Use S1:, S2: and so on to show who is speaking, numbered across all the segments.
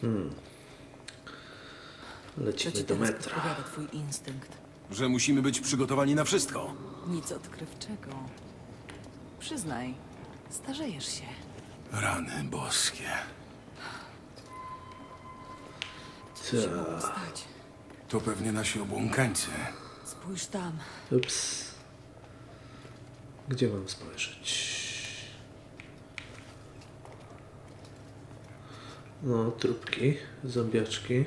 S1: Co
S2: Lecimy
S1: ci
S2: do
S1: teraz
S2: metra.
S1: podpowiada twój instynkt?
S3: Że musimy być przygotowani na wszystko.
S1: Nic odkrywczego. Przyznaj, starzejesz się.
S3: Rany boskie.
S1: Co się mogło
S2: Ta.
S1: stać?
S3: To pewnie nasi obłąkańcy.
S1: Spójrz tam.
S2: Ups. Gdzie mam spojrzeć? No, trupki, zombiaczki.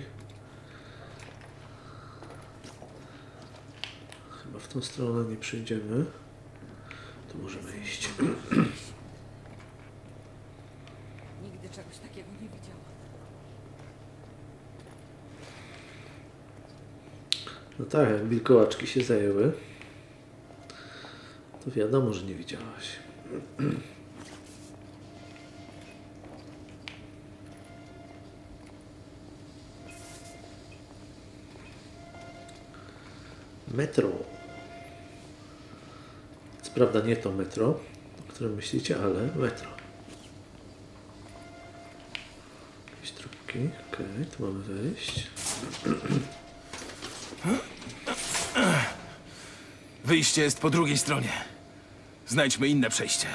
S2: Chyba w tą stronę nie przyjdziemy. Tu możemy iść.
S1: Nigdy czegoś takiego nie widziałam.
S2: No tak, jak wilkołaczki się zajęły, to wiadomo, że nie widziałaś. Metro. Co prawda nie to metro, o którym myślicie, ale metro. Jakieś trupki. Okej, tu mamy wejść.
S3: Wyjście jest po drugiej stronie. Znajdźmy inne przejście.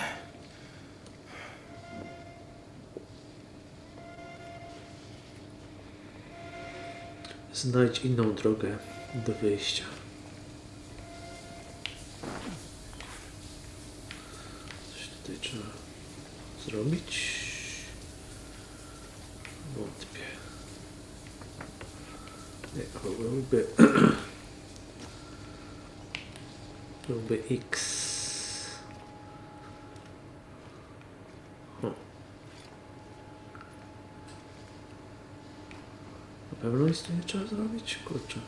S2: Znajdź inną drogę do wyjścia. Tutaj trzeba zrobić. Wątpię. To byłby... byłby X. O. Na pewno nie trzeba zrobić? Kurczę.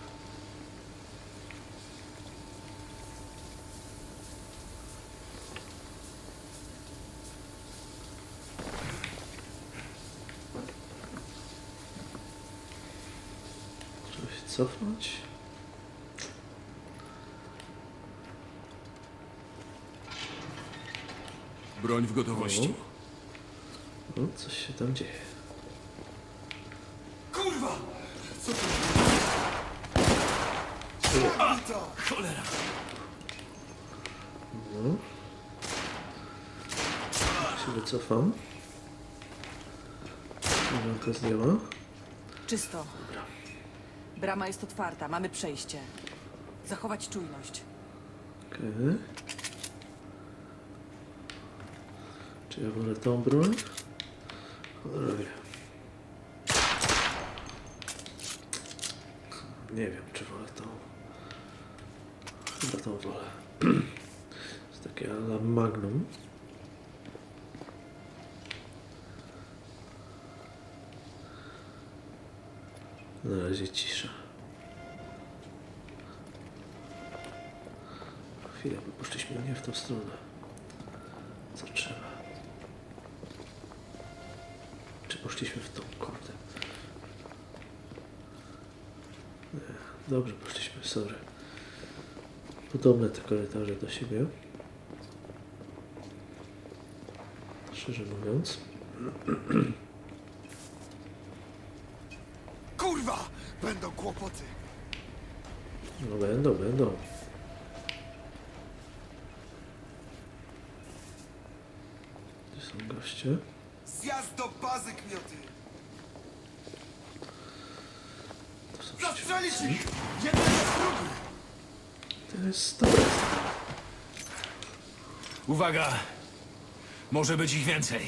S2: Trzeba się cofnąć?
S3: Broń w gotowości.
S2: O, coś się tam dzieje.
S3: Kurwa! Cholera!
S2: No. Się wycofam. Żonka zdjęła.
S1: Czysto. Brama jest otwarta, mamy przejście. Zachować czujność.
S2: Okej. Czy ja wolę tą broń? Nie wiem, czy wolę tą. Chyba tą wolę. Jest takie ala magnum. Na razie cisza. Chwilę, bo poszliśmy nie w tą stronę. Co trzeba? Czy poszliśmy w tą kurde? Nie, dobrze poszliśmy, sorry. Podobne te korytarze do siebie. Szczerze mówiąc.
S4: Kurwa! Będą kłopoty.
S2: No będą, będą. Gdzie są goście?
S4: Zjazd do bazy, kmioty!
S2: To są
S4: Zastrzelić
S2: przeciwnicy.
S4: ich! Jeden jest drugi!
S2: To jest dobre.
S3: Uwaga! Może być ich więcej.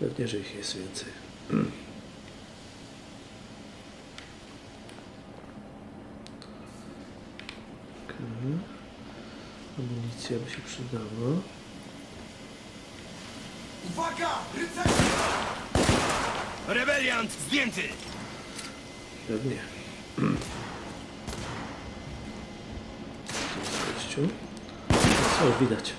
S2: Pewnie, że ich jest więcej. Okej. Amunicja by się przydała.
S4: Uwaga! Rycerze!
S3: Rebeliant zdjęty!
S2: Pewnie. Gościu? Co widać?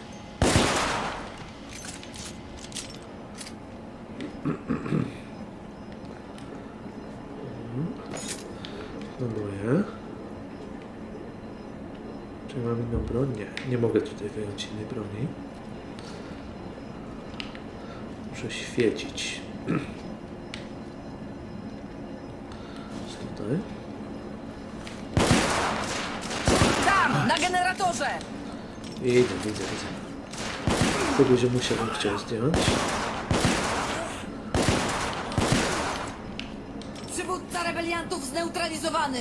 S2: Naboje. Czy mam inną broń? Nie. Nie mogę tutaj wyjąć innej broni. Muszę świecić. tutaj.
S1: Tam! Na generatorze!
S2: Idę, widzę, widzę. Tego ziomusia bym chciał zdjąć.
S1: Przywódca rebeliantów zneutralizowany!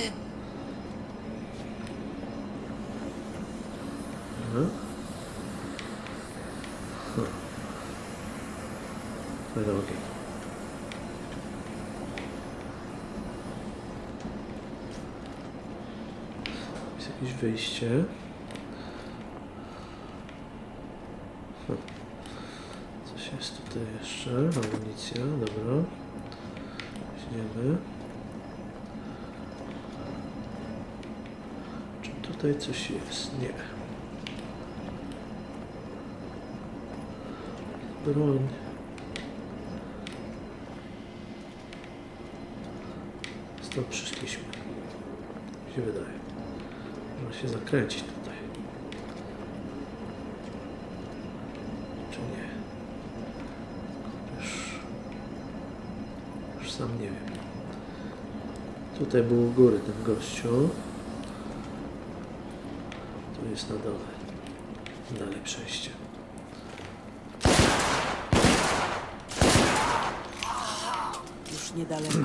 S2: Ale ogień. Jest jakieś wyjście. Hm. Coś jest tutaj jeszcze. Amunicja, dobra. Weźmiemy. Czy tutaj coś jest? Nie. Broń. Stąd przyszliśmy. Mi się wydaje. Można się zakręcić tutaj. Czy nie? Już, już sam nie wiem. Tutaj był u góry ten gościu. Tu jest na dole. Dalej przejście.
S1: Już niedaleko.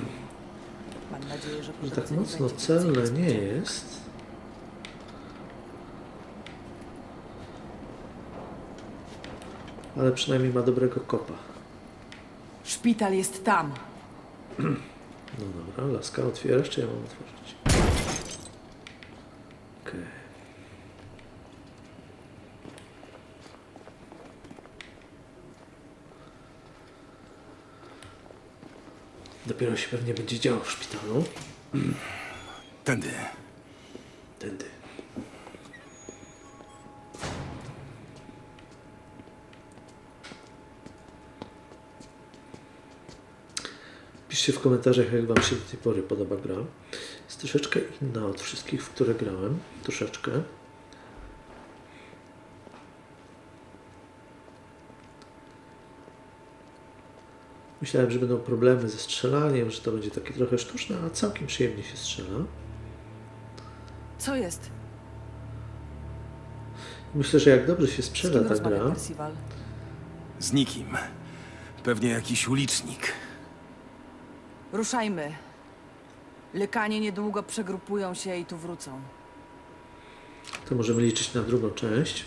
S1: Mam nadzieję, że
S2: Że tak mocno celne nie jest. Ale przynajmniej ma dobrego kopa.
S1: Szpital jest tam.
S2: No dobra, laska otwierasz, czy ja mam otworzyć? Okej. Dopiero się pewnie będzie działo w szpitalu.
S3: Tędy.
S2: Tędy. Piszcie w komentarzach, jak Wam się do tej pory podoba gra. Jest troszeczkę inna od wszystkich, w które grałem. Troszeczkę. Myślałem, że będą problemy ze strzelaniem, że to będzie takie trochę sztuczne, a całkiem przyjemnie się strzela.
S1: Co jest?
S2: Myślę, że jak dobrze się sprzeda ta gra,
S1: Percival?
S3: Z nikim. Pewnie jakiś ulicznik.
S1: Ruszajmy. Lykanie niedługo przegrupują się i tu wrócą.
S2: to możemy liczyć na drugą część.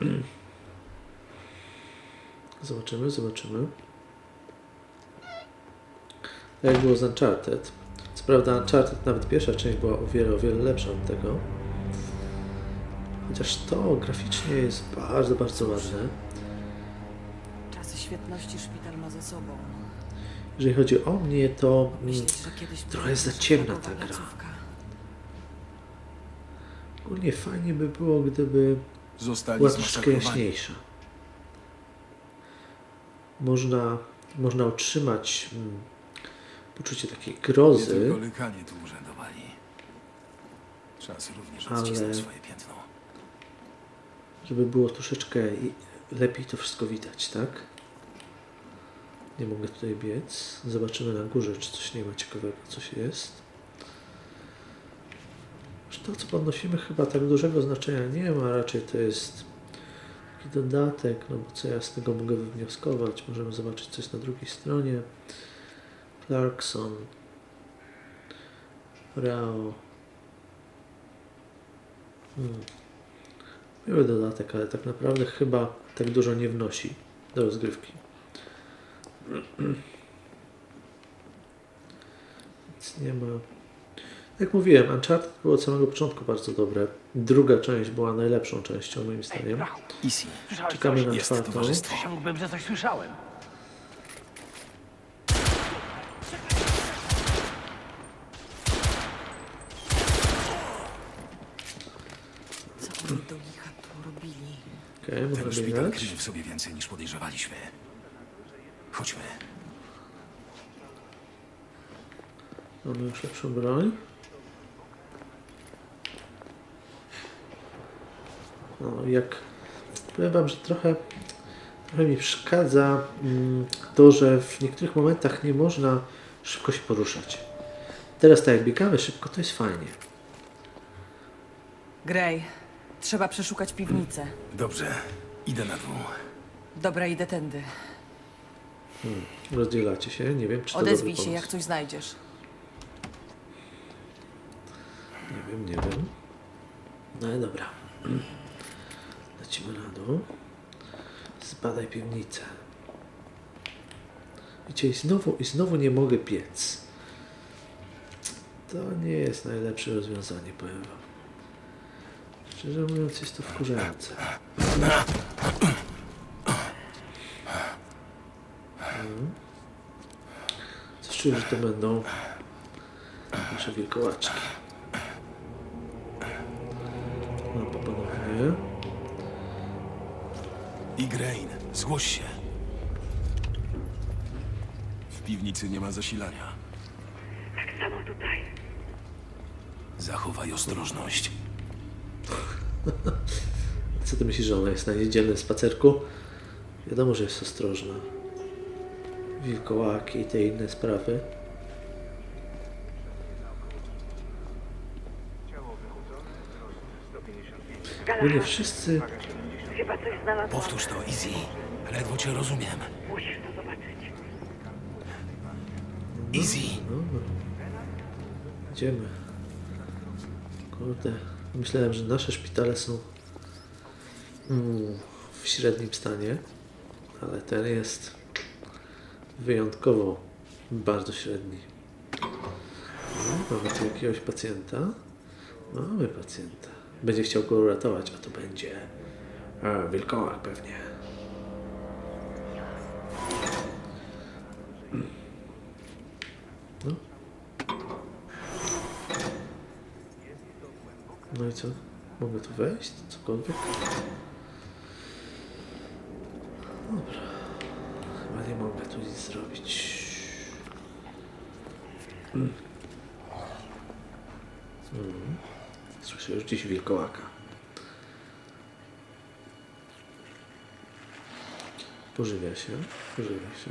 S2: Zobaczymy, zobaczymy. Tak jak było z Uncharted. Co prawda Uncharted, nawet pierwsza część była o wiele, o wiele lepsza od tego. Chociaż to graficznie jest bardzo, bardzo ładne.
S1: Czasy świetności szpital ma za sobą.
S2: Jeżeli chodzi o mnie, to mm,
S1: kiedyś
S2: trochę jest za ciemna ta gra.
S1: placówka?
S2: ogólnie fajnie by było, gdyby
S3: Zostali
S2: była troszkę jaśniejsza. Można, można utrzymać mm, poczucie takiej
S3: Nie
S2: grozy,
S3: tylko lykanie tu urzędowali. Czas również
S2: Ale-
S3: swoje piętno.
S2: żeby było troszeczkę lepiej to wszystko widać, tak? Nie mogę tutaj biec. Zobaczymy na górze, czy coś nie ma ciekawego, coś jest. To, co podnosimy, chyba tak dużego znaczenia nie ma. Raczej to jest taki dodatek, no bo co ja z tego mogę wywnioskować? Możemy zobaczyć, co jest na drugiej stronie. Clarkson. Rao. Hmm. Miły dodatek, ale tak naprawdę chyba tak dużo nie wnosi do rozgrywki. Nic nie ma. Jak mówiłem, Uncharted było od samego początku bardzo dobre. Druga część była najlepszą częścią, moim zdaniem. Czekamy na czwartą.
S5: Przysiągłbym, że coś słyszałem.
S1: Co oni do licha tu robili?
S2: Okej,
S3: Ten
S2: można
S3: szpital kryje w sobie więcej niż podejrzewaliśmy. Chodźmy.
S2: Mamy już lepszą broń. No, jak powiem Wam, że trochę, trochę mi przeszkadza mm, to, że w niektórych momentach nie można szybko się poruszać. Teraz tak jak biegamy szybko, to jest fajnie.
S1: Gray, trzeba przeszukać piwnicę.
S3: Dobrze, idę na dół.
S1: Dobra, idę tędy.
S2: Rozdzielacie się, nie wiem czy to
S1: Odezwij
S2: dobry
S1: się, jak coś znajdziesz.
S2: Nie wiem, nie wiem. No ale dobra. Lecimy na dół. Zbadaj piwnicę. Widzicie, i znowu, i znowu nie mogę piec. To nie jest najlepsze rozwiązanie, powiem wam. Szczerze mówiąc, jest to wkurzające. Mhm. Coś czuję, że to będą nasze wilkołaczki. No, po ponownie.
S3: Igraine, zgłoś się. W piwnicy nie ma zasilania.
S5: Tak samo tutaj.
S3: Zachowaj ostrożność.
S2: Co ty myślisz, że ona jest na niedzielnym spacerku? Wiadomo, że jest ostrożna. Wilkołaki i te inne sprawy. Bo nie wszyscy...
S5: Chyba coś znalazłam.
S3: Powtórz to, Easy. Ledwo cię rozumiem.
S5: Musisz to zobaczyć.
S3: Easy.
S2: Idziemy. Kurde. Myślałem, że nasze szpitale są mm, w średnim stanie, ale ten jest wyjątkowo bardzo średni. Mamy tu jakiegoś pacjenta. Mamy pacjenta. Będzie chciał go uratować, a to będzie a, wilkołak pewnie. No i co? Mogę tu wejść? Cokolwiek? Dobra. Chyba nie mogę tu nic zrobić. Mm. Mm. Słyszę już gdzieś wilkołaka. Pożywia się, pożywia się.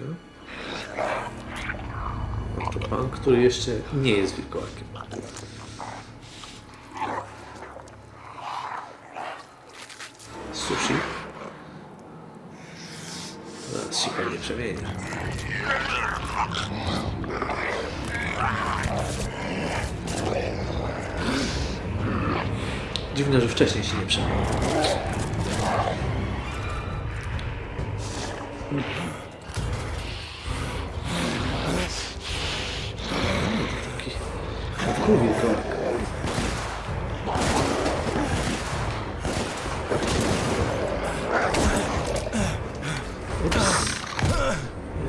S2: A to pan, który jeszcze nie jest wilkołakiem. Sushi. Zaraz się pewnie przemieni. Dziwne, że wcześniej się nie przemienił. Taki...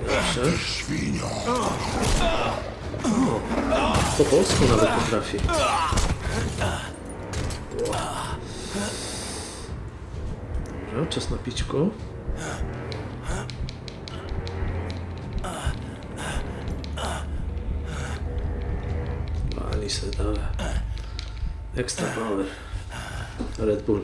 S2: Dobrze.
S4: Świnio.
S2: Po polsku nawet potrafi. Dobra, czas na pićku. Wali se dole. Extra power. Red Bull.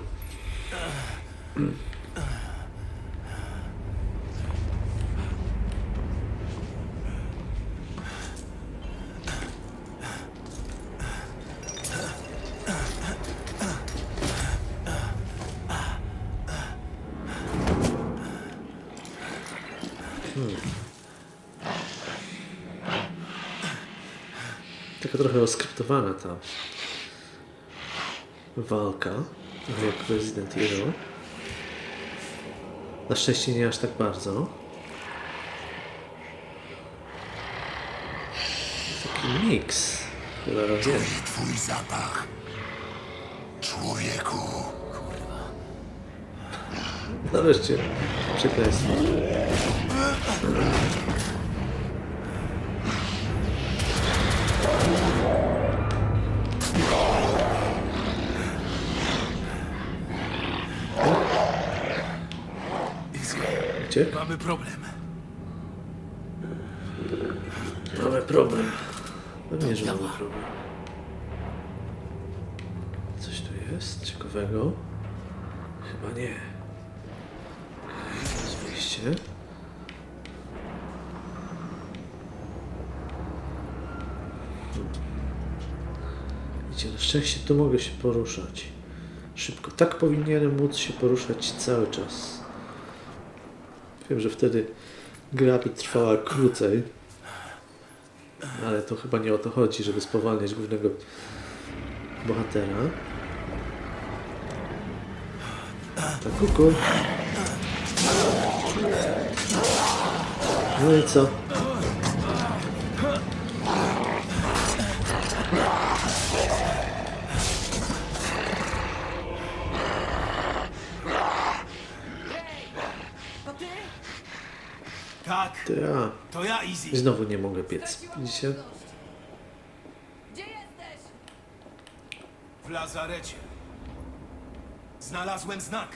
S2: Taka trochę oskryptowana ta walka, trochę jak Resident Evil. Na szczęście nie aż tak bardzo. Taki miks. Wie.
S4: Twój zapach. Człowieku.
S2: Nareszcie przekleństwo.
S3: Mamy problem.
S2: Mamy problem. Pewnie, że mamy problem. Coś tu jest ciekawego? Chyba nie. To jest wyjście. Hmm. szczęście tu mogę się poruszać. Szybko. Tak powinienem móc się poruszać cały czas. Wiem, że wtedy gra by trwała krócej. Ale to chyba nie o to chodzi, żeby spowalniać głównego bohatera. Tak, kuku. No i co? Ja.
S3: to ja, Easy.
S2: znowu nie mogę biec. Widzicie?
S1: Gdzie jesteś?
S3: W lazarecie. Znalazłem znak.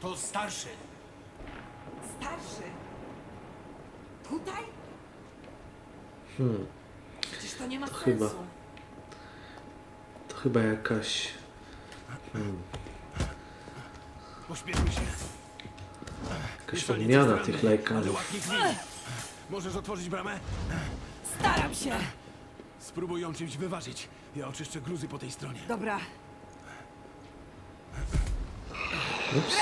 S3: To starszy.
S1: Starszy. Tutaj?
S2: Hmm.
S1: Przecież to nie ma sensu.
S2: chyba. To chyba jakaś...
S3: Pośpieszmy się.
S2: Jakaś
S3: Jest to
S2: odmiana tych
S3: ale łatwiej zmieni. Możesz otworzyć bramę?
S1: Staram się.
S3: Spróbuj ją czymś wyważyć. Ja oczyszczę gruzy po tej stronie.
S1: Dobra.
S2: Ups.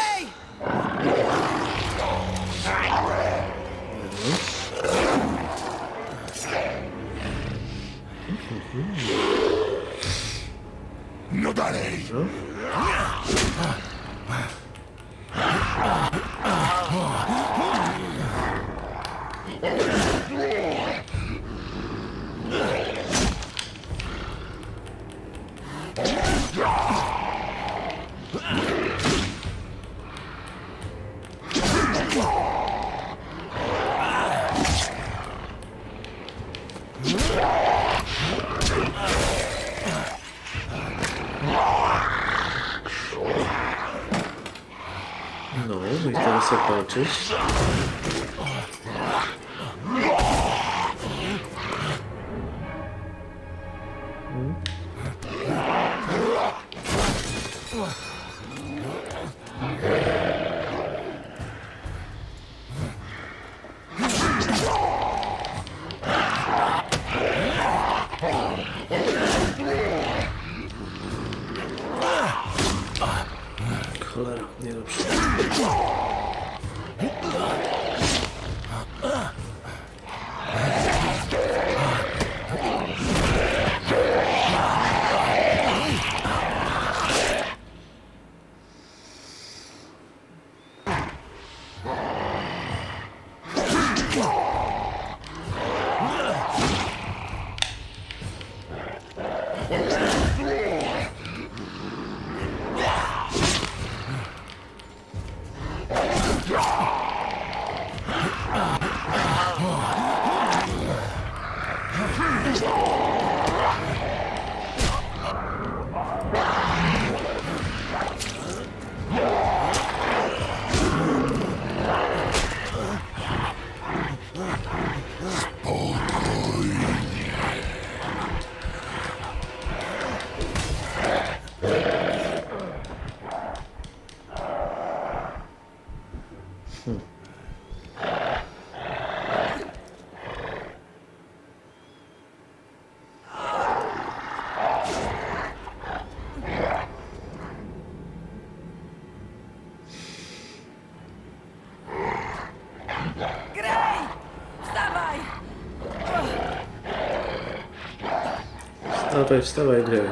S4: No dalej!
S2: No, no i teraz Давай,
S1: вставай, бля.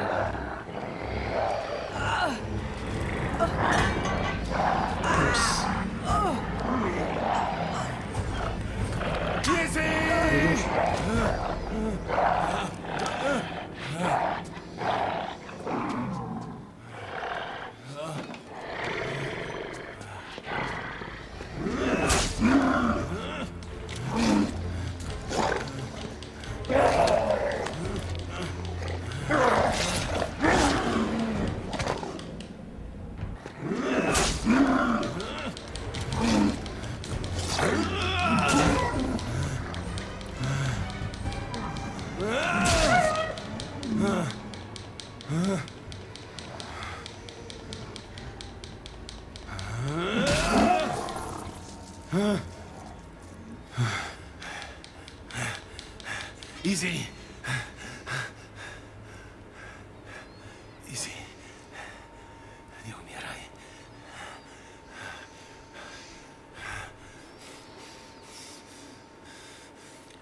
S2: Easy. Easy. Nie umieraj.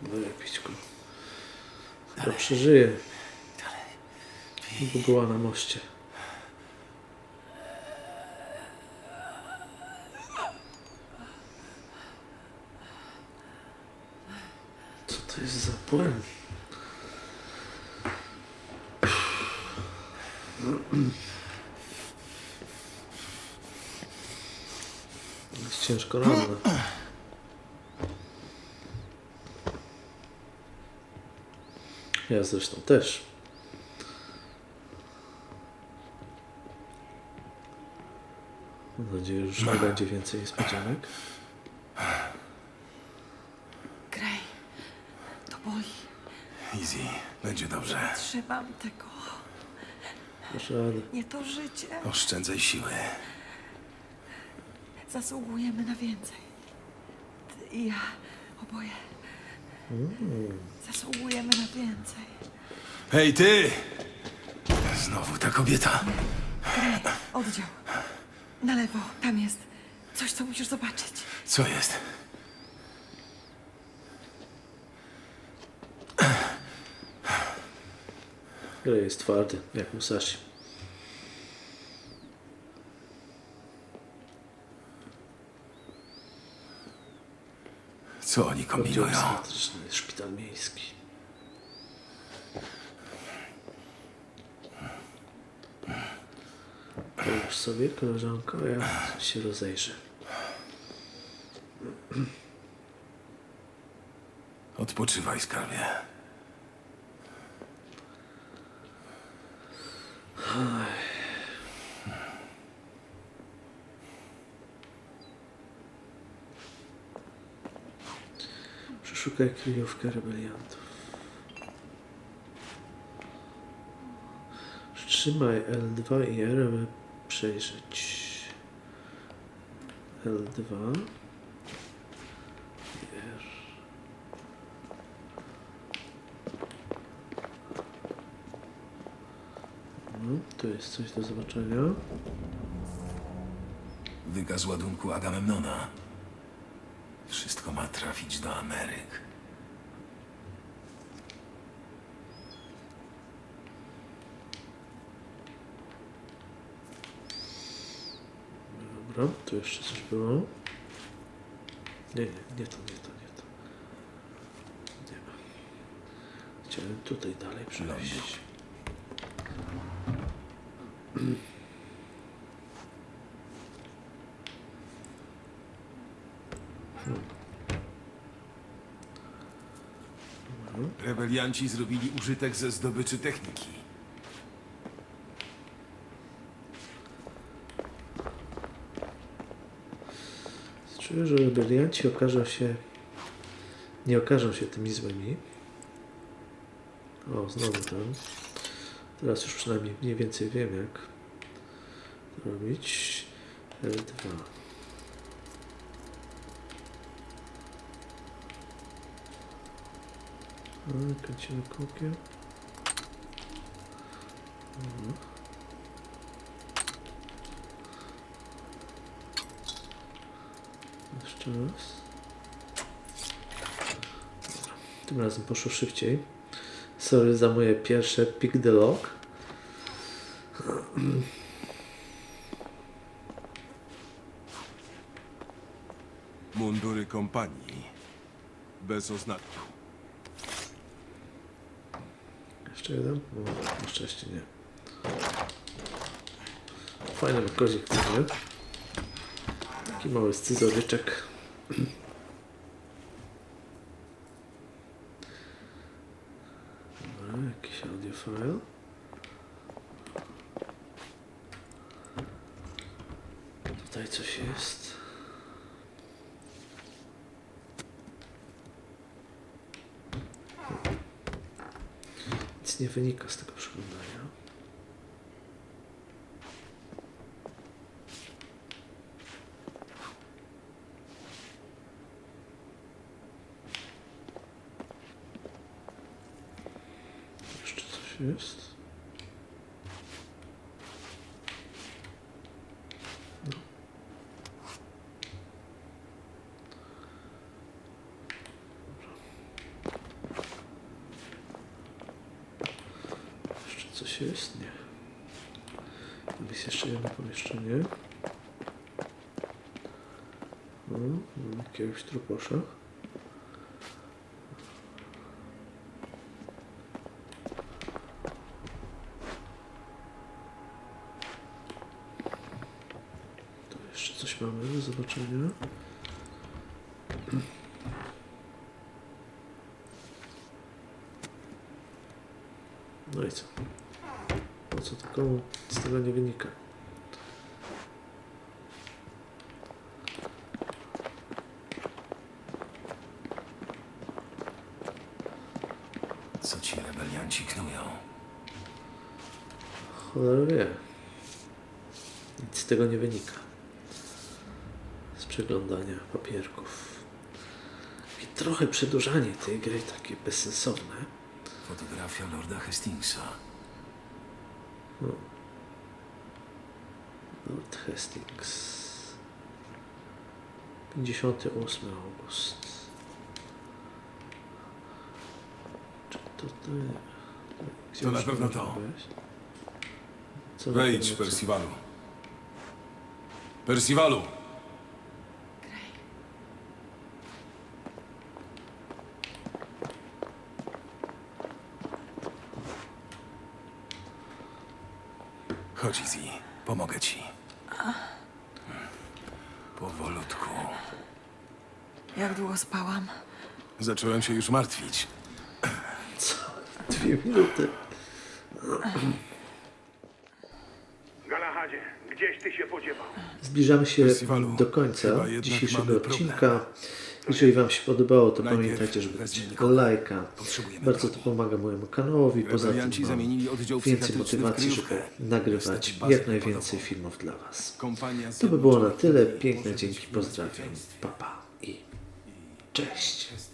S3: No
S2: Wypić go. Chyba przeżyje. Dalej. Bo była na moście. Ja zresztą też. Mam nadzieję, że już nie będzie więcej niespodzianek.
S1: Gray, to boli.
S3: Easy, będzie dobrze.
S1: Trzymam tego.
S2: Radę.
S1: Nie to życie.
S3: Oszczędzaj siły.
S1: Zasługujemy na więcej. Ty i ja, oboje. Zasługujemy na więcej.
S3: Hej, ty! Znowu ta kobieta.
S1: Oddział. Na lewo, tam jest. Coś, co musisz zobaczyć.
S3: Co jest?
S2: Grey jest twardy, jak Musashi.
S3: Co oni
S2: Oddział
S3: kombinują?
S2: psychiatryczny, szpital miejski. Połóż sobie, koleżanko, ja się rozejrzę.
S3: Odpoczywaj, skarbie.
S2: Przeszukaj kryjówkę rebeliantów. Przytrzymaj L2 i R, aby przejrzeć. L2 i R. No, tu jest coś do zobaczenia.
S3: Wykaz ładunku Agamemnona. Wszystko ma trafić do Ameryk.
S2: Dobra, tu jeszcze coś było. Nie, nie, nie to, nie to, nie to. Nie ma. Chciałem tutaj dalej przejść.
S3: Rebelianci zrobili użytek ze zdobyczy techniki.
S2: Czuję, że rebelianci okażą się. Nie okażą się tymi złymi. O, znowu tam. Teraz już przynajmniej mniej więcej wiem, jak robić. L2. A, kręcimy kółkiem. Mhm. Dobra. Tym razem poszło szybciej. Sorry za moje pierwsze pick the lock.
S6: Mundury kompanii. Bez oznaku.
S2: Jeszcze jeden? Na szczęście nie. Fajny kozik, nie? Taki mały scyzoryczek. Dobra, jakiś audiofile. Tutaj coś jest. Nic nie wynika z tego przeglądania. jest. No. Jeszcze coś jest? Nie. Jest jeszcze jedno pomieszczenie. No, no jakiegoś truposza. Zobaczenia. No i co? Po co to komu? Z tego nie wynika.
S3: Co ci rebelianci knują?
S2: Cholera wie. Nic z tego nie wynika. Przeglądania papierków. I trochę przedłużanie tej gry takie bezsensowne.
S3: Fotografia Lorda Hastingsa.
S2: Lord Hastings. 58 august. Czy to to Gdzie
S3: To na pewno to.
S2: Co na
S6: Wejdź,
S2: pewno co?
S3: Chodź, Izzy. Pomogę ci. Powolutku.
S1: Jak długo spałam?
S3: Zacząłem się już martwić.
S2: Dwie minuty.
S4: Galahadzie, gdzieś ty się podziewał?
S2: Zbliżamy się
S3: Festiwalu.
S2: do końca
S3: Chyba jednak
S2: dzisiejszego
S3: mamy
S2: odcinka. Jeżeli Wam się podobało, to
S3: Najpierw
S2: pamiętajcie, żeby dać lajka. Bardzo to pomaga mojemu kanałowi. Poza tym mam
S3: oddział
S2: więcej motywacji, żeby nagrywać jak najwięcej filmów dla Was. To by było na tyle. Piękne dzięki, pozdrawiam. Papa i cześć.